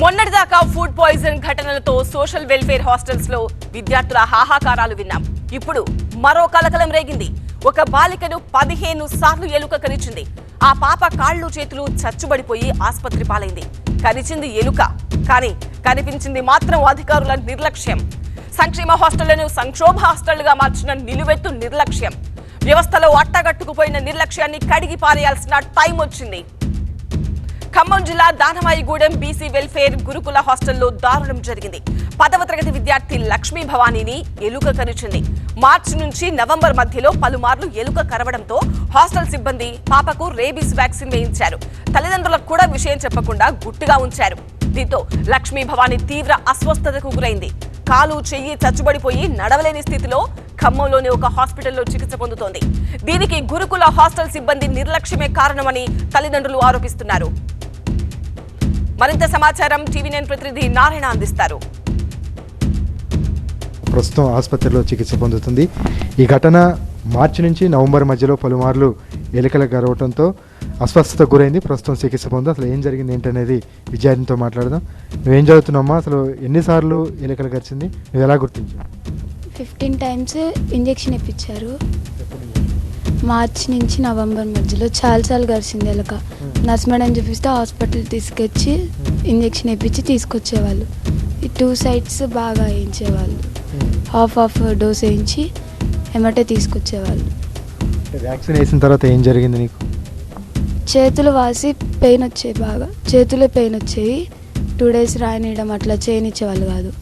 మొన్నటిదాకా food poison ఘటనలతో social welfare హాస్టల్స్లో విద్యార్థుల హాహాకారాలు విన్నాం. ఇప్పుడు మరో కలకలం రేగింది. ఒక బాలికను పదిహేను సార్లు ఎలుక కరిచింది ఆ పాప కాళ్ళు చేతులు చచ్చుబడిపోయి ఆసుపత్రి పాలైంది. కరిచింది ఎలుక. కానీ కనిపించింది మాత్రం అధికారుల నిర్లక్ష్యం. సంక్షేమ హాస్టళ్ళను సంక్షోభ హాస్టళ్ళుగా మార్చిన నిలువెత్తు నిర్లక్ష్యం. వ్యవస్థలో అట్టగట్టుకుపోయిన నిర్లక్ష్యాన్ని కడిగి పారేయాల్సిన టైం వచ్చింది. ఖమ్మం జిల్లా దానమాయిగూడెం బీసీ వెల్ఫేర్ గురుకుల హాస్టల్లో దారుణం జరిగింది. పదవ తరగతి విద్యార్థి లక్ష్మీ భవానీని ఎలుక కరిచింది మార్చి నుంచి నవంబర్ మధ్యలో పలుమార్లు ఎలుక కరవడంతో హాస్టల్ సిబ్బంది పాపకు రేబీస్ వ్యాక్సిన్ వేయించారు. తల్లిదండ్రులకు కూడా విషయం చెప్పకుండా గుట్టుగా ఉంచారు. దీంతో లక్ష్మీ భవానీ తీవ్ర అస్వస్థతకు గురైంది. కాలు చెయ్యి చచ్చుబడిపోయి నడవలేని స్థితిలో ఖమ్మంలోని ఒక హాస్పిటల్లో చికిత్స పొందుతోంది. దీనికి గురుకుల హాస్టల్ సిబ్బంది నిర్లక్ష్యమే కారణమని తల్లిదండ్రులు ఆరోపిస్తున్నారు. మరింత సమాచారం టీవీ నైన్ ప్రతినిధి నారాయణ అందిస్తారు. ప్రస్తుతం ఆసుపత్రిలో చికిత్స పొందుతుంది. ఈ ఘటన మార్చి నుంచి నవంబర్ మధ్యలో పలుమార్లు ఎలుకల గరవటంతో అస్వస్థత గురైంది. ప్రస్తుతం చికిత్స పొందు అసలు ఏం జరిగింది ఏంటనేది విద్యార్థినితో మాట్లాడదాం. నువ్వేం చదువుతున్నావమ్మా? అసలు ఎన్నిసార్లు ఎలుకలు గరిచింది? నువ్వు ఎలా గుర్తించావు? ఫిఫ్టీన్ టైమ్స్ ఇంజెక్షన్ ఇప్పించారు. మార్చ్ నుంచి నవంబర్ మధ్యలో చాలాసార్లు గరిచింది ఎలక. నర్స్ మేడం చూపిస్తే హాస్పిటల్ తీసుకొచ్చి ఇంజెక్షన్ ఇప్పించి తీసుకొచ్చేవాళ్ళు. ఈ టూ సైడ్స్ బాగా వేయించేవాళ్ళు. హాఫ్ హాఫ్ డోస్ వేయించి ఎమ్మటే తీసుకొచ్చేవాళ్ళు. వ్యాక్సిన్ వేసిన తర్వాత ఏం జరిగింది నీకు? చేతులు వాసి పెయిన్ వచ్చాయి బాగా. చేతులే పెయిన్ వచ్చాయి. టూ డేస్ రాయనీయడం అట్లా చేయనిచ్చేవాళ్ళు కాదు.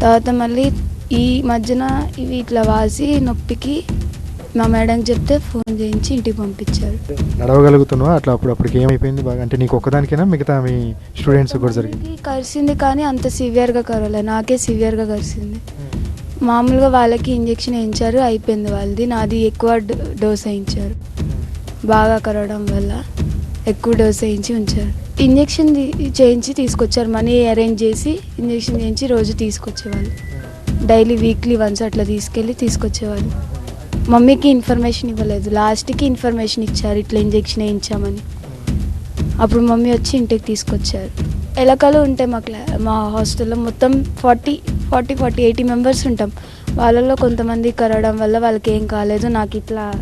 తర్వాత మళ్ళీ ఈ మధ్యన ఇవి ఇట్లా వాసి నొప్పికి మా మేడంకి చెప్తే ఫోన్ చేయించి ఇంటికి పంపించారు. నడవగలుగుతున్నావా? అట్లా అప్పుడు అప్పటికి ఏమైపోయింది బాగా? అంటే నీకు ఒక్కదానికైనా? మిగతా మీ స్టూడెంట్స్ కూడా జరిగింది. కరిసింది కానీ అంత సివియర్గా కరవలే. నాకే సివియర్గా కరిసింది. మామూలుగా వాళ్ళకి ఇంజెక్షన్ వేయించారు అయిపోయింది వాళ్ళది. నాది ఎక్కువ డోస్ వేయించారు. బాగా కరవడం వల్ల ఎక్కువ డోస్ వేయించి ఉంచారు. ఇంజెక్షన్ చేయించి తీసుకొచ్చారు. మనీ అరేంజ్ చేసి ఇంజెక్షన్ చేయించి రోజు తీసుకొచ్చేవాళ్ళు. డైలీ వీక్లీ వన్స్ అట్లా తీసుకెళ్ళి తీసుకొచ్చేవాళ్ళు. మమ్మీకి ఇన్ఫర్మేషన్ ఇవ్వలేదు. లాస్ట్కి ఇన్ఫర్మేషన్ ఇచ్చారు ఇట్లా ఇంజెక్షన్ వేయించామని. అప్పుడు మమ్మీ వచ్చి ఇంటికి తీసుకొచ్చారు. ఎలకలు ఉంటాయి మా క్లా మా హాస్టల్లో మొత్తం forty forty forty eighty members ఉంటాం. వాళ్ళల్లో కొంతమంది కరవడం వల్ల వాళ్ళకి ఏం కాలేదు. నాకు ఇట్లా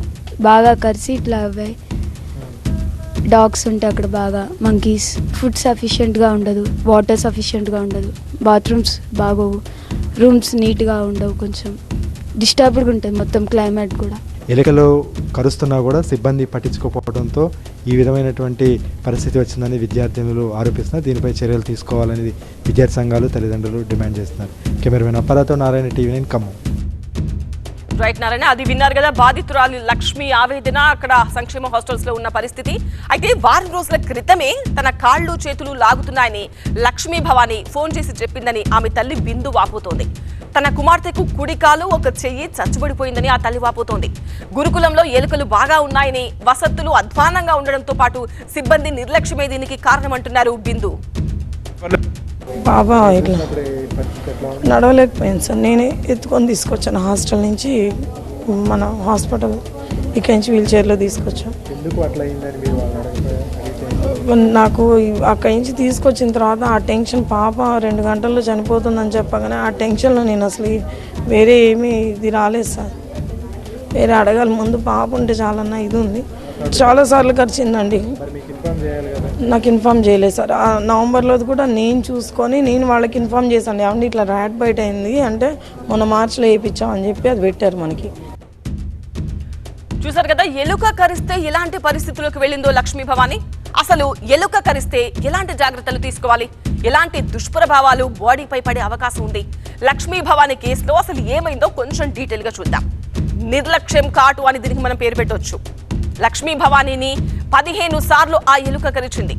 బాగా కరిసి ఇట్లా అవ్వాయి. డాగ్స్ ఉంటాయి అక్కడ బాగా. మంకీస్ ఫుడ్ సఫిషియెంట్గా ఉండదు. వాటర్ సఫిషియెంట్గా ఉండదు. బాత్రూమ్స్ బాగోవు. రూమ్స్ నీట్గా ఉండవు కొంచెం. డిస్టర్బ్డ్గా ఉంటుంది మొత్తం క్లైమేట్ కూడా. ఎలుకలు కరుస్తున్నా కూడా సిబ్బంది పట్టించుకోకపోవడంతో ఈ విధమైనటువంటి పరిస్థితి వచ్చిందని విద్యార్థినులు ఆరోపిస్తున్నారు. దీనిపై చర్యలు తీసుకోవాలని విద్యార్థి సంఘాలు తల్లిదండ్రులు డిమాండ్ చేస్తున్నారు. కెమెరామెన్ అప్పారాతో నారాయణ టీవీ నేను ఖమ్మం. రైట్ నారాయణ అది విన్నారు కదా బాధితురాలు లక్ష్మి ఆవేదన. అక్కడ సంక్షేమ హాస్టల్స్లో ఉన్న పరిస్థితి. అయితే వారం రోజుల క్రితమే తన కాళ్ళు చేతులు లాగుతున్నాయని లక్ష్మీ భవాని ఫోన్ చేసి చెప్పిందని ఆమె తల్లి బిందు వాపోతోంది. తన కుమార్తెకు కుడికాలు ఒక చెయ్యి చచ్చుబడిపోయిందని ఆ తల్లి వాపోతోంది. గురుకులంలో ఎలుకలు బాగా ఉన్నాయని వసతులు అధ్వానంగా ఉండడంతో పాటు సిబ్బంది నిర్లక్ష్యమే దీనికి కారణమంటున్నారు బిందు బాబా ఇట్లా. నడవలేకపోయాను సార్. నేనే ఎత్తుకొని తీసుకొచ్చాను. హాస్టల్ నుంచి మన హాస్పిటల్ ఇక్కడి నుంచి వీల్ చైర్లో తీసుకొచ్చాం. ఎందుకు అట్లా అయిందని మీరు నాకు అక్కడి నుంచి తీసుకొచ్చిన తర్వాత ఆ టెన్షన్ పాప రెండు గంటల్లో చనిపోతుందని చెప్పగానే ఆ టెన్షన్లో నేను అసలు వేరే ఏమీ ఇది రాలేదు సార్. వేరే అడగాలి. ముందు పాప ఉంటే చాలన్న ఇది ఉంది. చాలాసార్లు ఇన్ఫార్మ్ చేయాలి కదా? నాకు ఇన్ఫామ్ చేయలేదు సార్. ఆ నవంబర్లో కూడా నేను చూసుకొని నేను వాళ్ళకి ఇన్ఫామ్ చేశాను. ఏమంటే ఇట్లా ర్యాట్ బయట అయింది అంటే మొన్న మార్చిలో వేయించామని చెప్పి అది పెట్టారు మనకి. చూసారు కదా ఎలుక కరిస్తే ఎలాంటి పరిస్థితులకు వెళ్ళిందో లక్ష్మీ భవాని? అసలు ఎలుక కరిస్తే ఎలాంటి జాగ్రత్తలు తీసుకోవాలి? ఎలాంటి దుష్ప్రభావాలు బాడీపై పడే అవకాశం ఉంది? లక్ష్మీ భవాని కేసులో అసలు ఏమైందో కొంచెం డీటెయిల్గా చూద్దాం. నిర్లక్ష్యం కాటు అని దీనికి మనం పేరు పెట్టొచ్చు. లక్ష్మీ భవానీని పదిహేను సార్లు ఆ ఎలుక కరిచింది.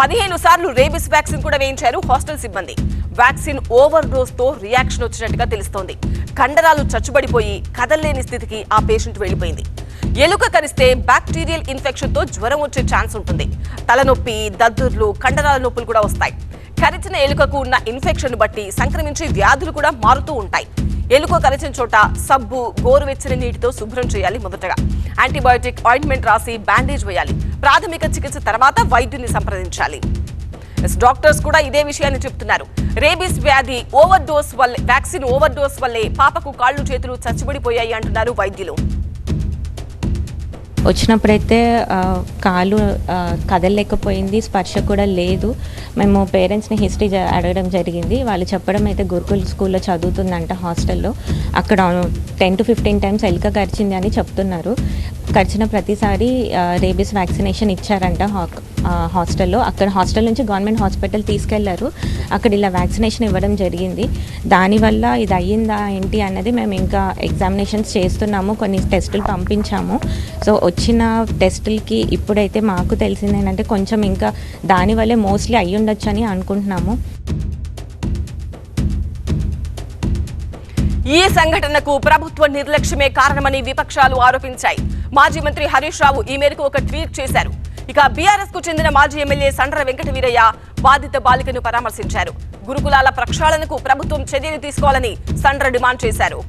పదిహేను సార్లు రేబిస్ వ్యాక్సిన్ కూడా వేయించారు హాస్టల్ సిబ్బంది. వ్యాక్సిన్ ఓవర్ డోస్తో రియాక్షన్ వచ్చినట్టుగా తెలుస్తోంది. కండరాలు చచ్చుబడిపోయి కదల్లేని స్థితికి ఆ పేషెంట్ వెళ్ళిపోయింది. ఎలుక కరిస్తే బ్యాక్టీరియల్ ఇన్ఫెక్షన్తో జ్వరం వచ్చే ఛాన్స్ ఉంటుంది. తలనొప్పి దద్దుర్లు కండరాల నొప్పులు కూడా వస్తాయి. కరిచిన ఎలుకకు ఉన్న ఇన్ఫెక్షన్ బట్టి సంక్రమించే వ్యాధులు కూడా మారుతూ ఉంటాయి. ఎలుక కరిచిన చోట సబ్బు గోరువెచ్చని నీటితో శుభ్రం చేయాలి మొదటగా. యాంటీబయోటిక్ ఆయింట్మెంట్ రాసి బ్యాండేజ్ వేయాలి. ప్రాథమిక చికిత్స తర్వాత వైద్యుని సంప్రదించాలి. డాక్టర్స్ కూడా ఇదే విషయాన్ని చెప్తున్నారు. రేబీస్ వ్యాధి ఓవర్ డోస్ వల్లే వ్యాక్సిన్ ఓవర్ డోస్ వల్లే పాపకు కాళ్ళు చేతులు చచ్చిబడిపోయాయి అంటున్నారు వైద్యులు. వచ్చినప్పుడైతే కాలు కదలలేకపోయింది స్పర్శ కూడా లేదు. మేము పేరెంట్స్ని హిస్టరీ అడగడం జరిగింది. వాళ్ళు చెప్పడం అయితే గురుకుల్ స్కూల్లో చదువుతుందంట హాస్టల్లో. అక్కడ టెన్ టు ఫిఫ్టీన్ టైమ్స్ ఎలుక కరిచింది అని చెప్తున్నారు. కరిచిన ప్రతిసారి రేబీస్ వ్యాక్సినేషన్ ఇచ్చారంట హాక్ హాస్టల్లో. అక్కడ హాస్టల్ నుంచి గవర్నమెంట్ హాస్పిటల్ తీసుకెళ్ళారు. అక్కడ ఇలా వ్యాక్సినేషన్ ఇవ్వడం జరిగింది. దానివల్ల ఇది అయ్యిందా ఏంటి అన్నది మేము ఇంకా ఎగ్జామినేషన్స్ చేస్తున్నాము. కొన్ని టెస్టులు పంపించాము. సో వచ్చిన టెస్టులకి ఇప్పుడైతే మాకు తెలిసింది ఏంటంటే కొంచెం ఇంకా దానివల్లే మోస్ట్లీ అయ్యి ఉండొచ్చు అని అనుకుంటున్నాము. ఈ సంఘటనకు ప్రభుత్వ నిర్లక్ష్యమే కారణమని విపక్షాలు ఆరోపించాయి. మాజీ మంత్రి హరీష్ రావు ఈ మేరకు ఒక ట్వీట్ చేశారు. ఇక బీఆర్ఎస్కు చెందిన మాజీ ఎమ్మెల్యే సండ్ర వెంకట వీరయ్య బాధిత బాలికను పరామర్శించారు. గురుకులాల ప్రక్షాళనకు ప్రభుత్వం చర్యలు తీసుకోవాలని సండ్ర డిమాండ్ చేశారు.